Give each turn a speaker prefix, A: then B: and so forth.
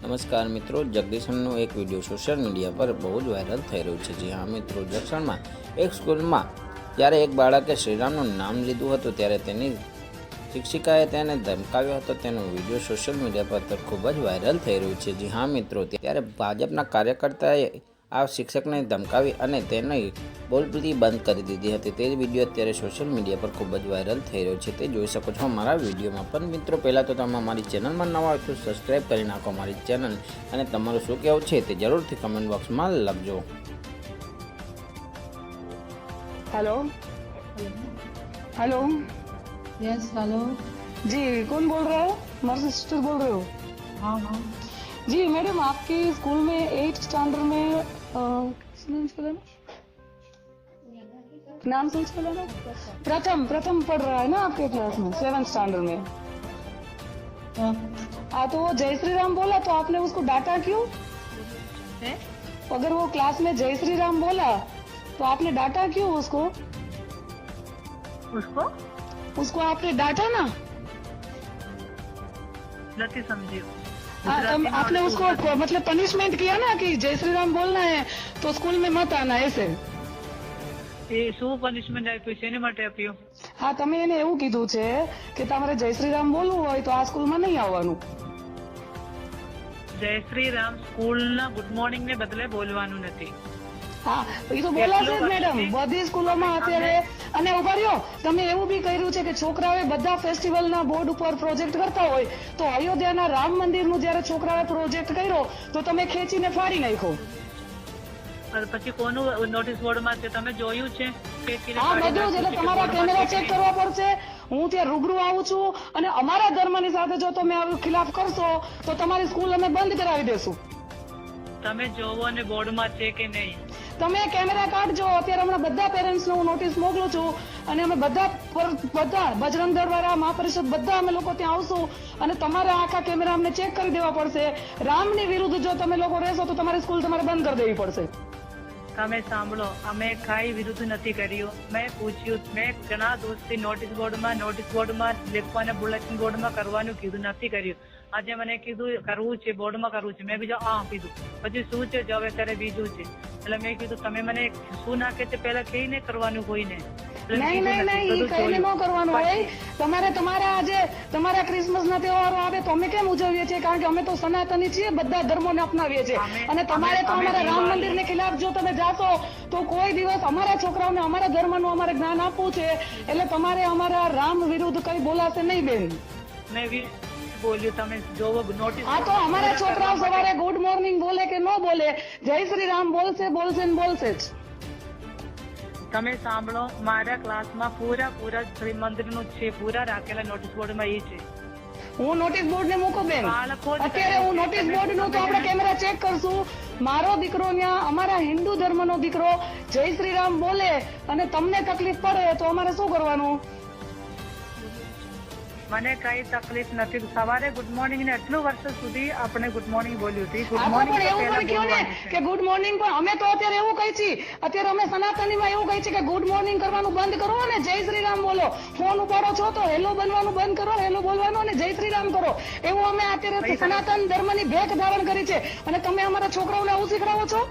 A: નમસ્કાર મિત્રો, જગદીશનનો એક વીડિયો સોશિયલ મીડિયા પર બહુ જ વાયરલ થઈ રહ્યું છે. જી હા મિત્રો જક્ષણમાં એક સ્કૂલમાં જ્યારે એક બાળકે શ્રીરામનું નામ લીધું હતું, ત્યારે તેની શિક્ષિકાએ તેને ધમકાવ્યો હતો. તેનો વીડિયો સોશિયલ મીડિયા પર ખૂબ જ વાયરલ થઈ રહ્યું છે. જી હા મિત્રો, ત્યારે ભાજપના કાર્યકર્તાએ આ શિક્ષકને ધમકાવી અને તેને બોલતી બંધ કરી દીધી હતી તે વિડીયો અત્યારે સોશિયલ મીડિયા પર ખૂબ જ વાયરલ થઈ રહ્યો છે તે જોઈ શકો છો અમારા વિડીયોમાં પણ મિત્રો પહેલાં તો તમે અમારી ચેનલમાં નવા હોય તો સબસ્ક્રાઈબ કરી નાખો અમારી ચેનલ અને તમારું શું કહેવું છે તે જરૂરથી કમેન્ટ બોક્સમાં લખજો
B: हेलो हेलो
C: यस हेलो
B: जी कौन बोल रहा है नर्स सिस्टर बोल रहे हो
C: हाँ हाँ
B: जी मैडम आपके स्कूल में एट स्टैंडर्ड में नाम सही प्रथम प्रथम पढ़ रहा है ना आपके क्लास में सेवन स्टैंडर्ड में।
C: हाँ
B: तो वो जय श्री राम बोला तो आपने उसको डांटा क्यों? अगर वो क्लास में जय श्री राम बोला तो आपने डांटा क्यों उसको?
C: उसको?
B: उसको आपने डांटा ना? समझी। आपने उसको मतलब पनिशमेंट किया ना कि जय श्री राम बोलना है तो स्कूल में मत आना ऐसे
C: એ શું પનિશમેન્ટ આપ્યું છે એની માટે આપ્યું
B: હા તમે એને એવું કીધું છે કે તમારે જય શ્રી રામ બોલવું હોય તો આ સ્કૂલમાં નહીં આવવાનું
C: જય શ્રી રામ સ્કૂલના ગુડ મોર્નિંગ ને બદલે બોલવાનું નથી
B: હા. એ તો બોલાશે જ મેડમ બધી સ્કૂલોમાં અત્યારે અને ઊભા રહ્યો તમે એવું બી કર્યું છે કે છોકરાઓએ બધા ફેસ્ટિવલના બોર્ડ ઉપર પ્રોજેક્ટ કરતા હોય તો અયોધ્યાના રામ મંદિરનું જ્યારે છોકરાઓ પ્રોજેક્ટ કર્યો તો તમે ખેંચીને ફાડી નાખ્યો.
C: પછી કોનું નોટિસ બોર્ડમાં છે? તમે જોયું છે?
B: હા બધું જ. એટલે તમારા કેમેરા ચેક કરવા પડશે. હું ત્યાં રૂબરૂ આવું છું અને અમારા ધર્મની સાથે જો તમે આવું ખિલાફ કરશો તો તમારી સ્કૂલ અમે બંધ કરાવી દેશું.
C: તમે જોવો અને બોર્ડમાં છે કે નહીં?
B: તમે કેમેરા કાઢજો અત્યારે હમણાં બધા પેરેન્ટ્સને હું નોટિસ મોકલું છું અને અમે બધા બધા બજરંગ દળ વાળા, મહાપરિષદ બધા અમે લોકો ત્યાં આવશું અને તમારા આખા કેમેરા અમને ચેક કરી દેવા પડશે. રામની વિરુદ્ધ જો તમે લોકો રહેશો તો તમારી સ્કૂલ તમારે બંધ કરી દેવી પડશે.
C: તમે સાંભળો, અમે કાંઈ વિરુદ્ધ નથી કર્યું. મેં પૂછ્યું, મેં ઘણા દોસ્તી નોટિસ બોર્ડમાં નોટિસ બોર્ડમાં લેખવાના બુલેટિન બોર્ડમાં કરવાનું કીધું, નથી કર્યું. આજે મને કીધું કરવું છે બોર્ડમાં કરવું છે. મેં બીજા આ કીધું. પછી શું છે? જો હવે ત્યારે બીજું છે. એટલે મેં કીધું તમે મને શું નાખે છે? પહેલા કહીને કરવાનું કોઈને
B: નહીં નહીં નહીં એ કઈને ન કરવાનું હોય. તમારે તમારા આજે તમારા ક્રિસમસ ના તહેવારો આવે તો અમે કેમ ઉજવીએ છીએ? કારણ કે અમે તો સનાતની છીએ બધા ધર્મોને અપનાવીએ છીએ. અને તમારે તો અમારા રામ મંદિર ને ખિલાફ જો તમે જાશો તો કોઈ દિવસ અમારા છોકરાઓને અમારા ધર્મનું અમારે જ્ઞાન આપવું છે. એટલે તમારે અમારા રામ વિરુદ્ધ કઈ બોલાશે નહીં બેન?
C: મેં બોલ્યું તમે જોવો નોટિસ
B: હા તો અમારા છોકરાઓ સવારે ગુડ મોર્નિંગ બોલે કે ન બોલે? જય શ્રી રામ બોલશે બોલશે ને બોલશે જ.
C: તમે સાંભળો મારા ક્લાસમાં પૂરા પૂરા શ્રી મંદિરનું છે પૂરા રાખેલા નોટિસ બોર્ડમાં એ છે.
B: હું નોટિસ બોર્ડ ને મૂકો બેન? અત્યારે હું નોટિસ બોર્ડનું તો આપણે કેમેરા ચેક કરશું. મારો દીકરો ત્યાં અમારા હિન્દુ ધર્મનો દીકરો જય શ્રી રામ બોલે અને તમને તકલીફ પડે તો અમારે શું કરવાનું?
C: મને કઈ તકલીફ નથી. સવારે ગુડ મોર્નિંગ ને એટલું વર્ષ સુધી આપણે ગુડ મોર્નિંગ બોલ્યું હતી. ગુડ મોર્નિંગ
B: એવું પણ કહ્યું ને કે ગુડ મોર્નિંગ પણ અમે તો અત્યારે એવું કહી છીએ અત્યારે અમે સનાતનીમાં એવું કહી છીએ કે ગુડ મોર્નિંગ કરવાનું બંધ કરો અને જય શ્રી રામ બોલો. ફોન ઉપાડો છો તો હેલો બનવાનું બંધ કરો હેલો બોલવાનું અને જય શ્રી રામ કરો. એવું અમે અત્યારે સનાતન ધર્મની ભેટ ધારણ કરી છે. અને તમે અમારા છોકરાઓને આવું શીખડાવો છો?